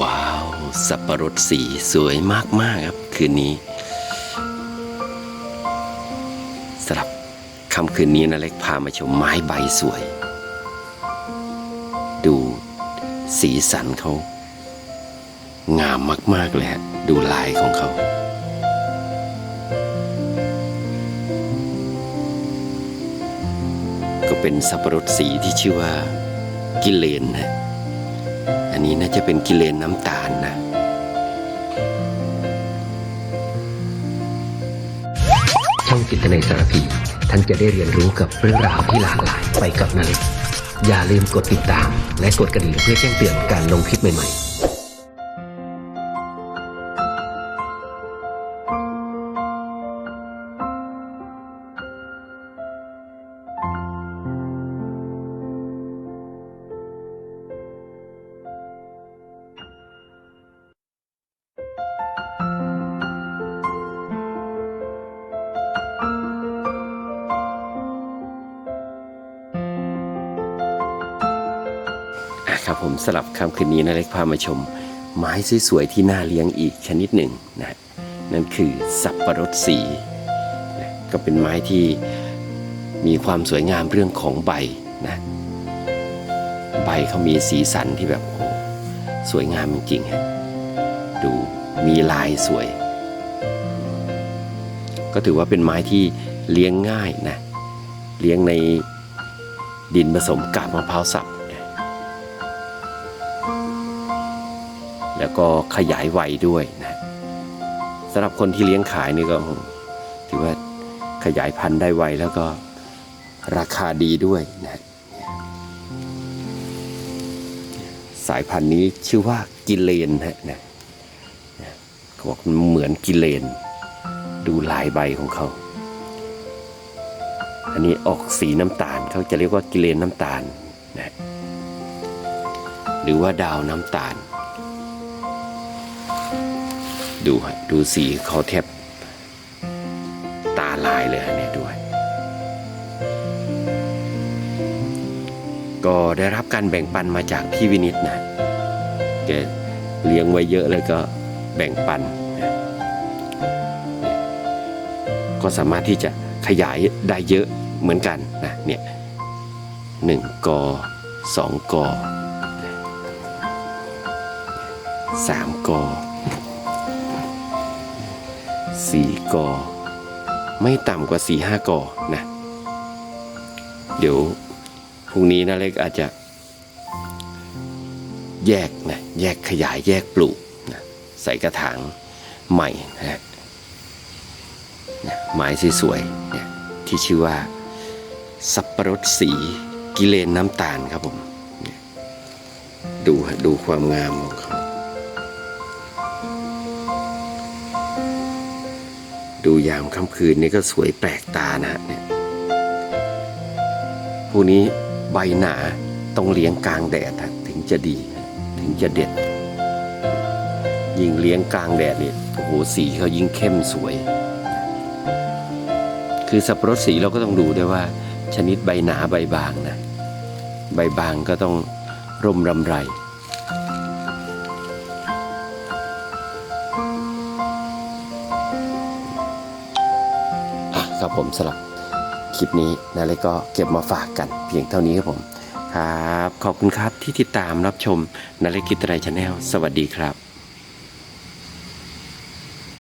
ว้าว สับประรดสีสวยมาก ๆ ครับ คืนนี้สำหรับค่ำคืนนี้นะเล็กพามาชมไม้ใบสวย ดูสีสันเขา งามมาก ๆ เลยฮะดูลายของเขาก็เป็นสับปะรดสีที่ชื่อว่ากิเลนนะ อันนี้น่าจะเป็นกิเลนน้ำตาลนะ ช่องจิตในสารพี ท่านจะได้เรียนรู้กับเรื่องราวที่หลากหลายไปกับนาเล็กอย่าลืมกดติดตาม และกดกระดิ่งเพื่อแจ้งเตือนการลงคลิปใหม่ๆ ครับผมสลับคำคืนนี้นะเล็กพามาชม ไม้สวยๆที่น่าเลี้ยงอีกชนิดหนึ่งนะนั่นคือสับปะรดสีนะก็เป็นไม้ที่มีความสวยงามเรื่องของใบนะใบเขามีสีสันที่แบบโอ้สวยงามจริงๆฮะดูมีลายสวย ก็ถือว่าเป็นไม้ที่เลี้ยงง่ายนะเลี้ยงในดินผสมกาบมะพร้าวสับ แล้วก็ขยายวัยด้วยนะสำหรับคนที่เลี้ยงขายนี่ก็ถือว่าขยายพันธุ์ได้ไวแล้วก็ราคาดีด้วยนะสายพันธุ์นี้ชื่อว่ากิเลนฮะนะนะเขาบอกมันเหมือนกิเลน ดูลายใบของเขา อันนี้ออกสีน้ำตาลเขาจะเรียกว่ากิเลนน้ำตาลนะหรือว่าดาวน้ำตาล ดูฮะดูสีเขาแทบตาลายเลยฮะเนี่ยด้วย ก็ได้รับการแบ่งปันมาจากพี่วินิตนะแกเลี้ยงไว้เยอะเลยก็แบ่งปันนะก็สามารถที่จะขยายได้เยอะเหมือนกันนะเนี่ยหนึ่งกอสองกอสามกอ สี่กอไม่ต่ำกว่าสี่ห้ากอนะ เดี๋ยวพรุ่งนี้นะเล็กอาจจะ แยกนะแยกขยายแยกปลูกนะใส่กระถางใหม่นะนะไม้สวยๆเนี่ยที่ชื่อว่า สับปะรดสีกิเลนน้ำตาลครับผมนี่ยดูดูความงามของเขา ดูยามค่ำคืนนี่ก็สวยแปลกตานะเนี่ยพวกนี้ใบหนาต้องเลี้ยงกลางแดดถึงจะดีถึงจะเด็ด ยิ่งเลี้ยงกลางแดดเนี่โอ้โหสีเขายิ่งเข้มสวย คือสับปะรดสีเราก็ต้องดูด้วยว่า ชนิดใบหนาใบบางนะ ใบบางก็ต้องร่มรำไร ครับผมสำหรับคลิปนี้นะเลยก็เก็บมาฝากกันเพียงเท่านี้ครับผมครับ ขอบคุณครับที่ติดตามรับชมนาเล็กกิตรายชาแนลสวัสดีครับ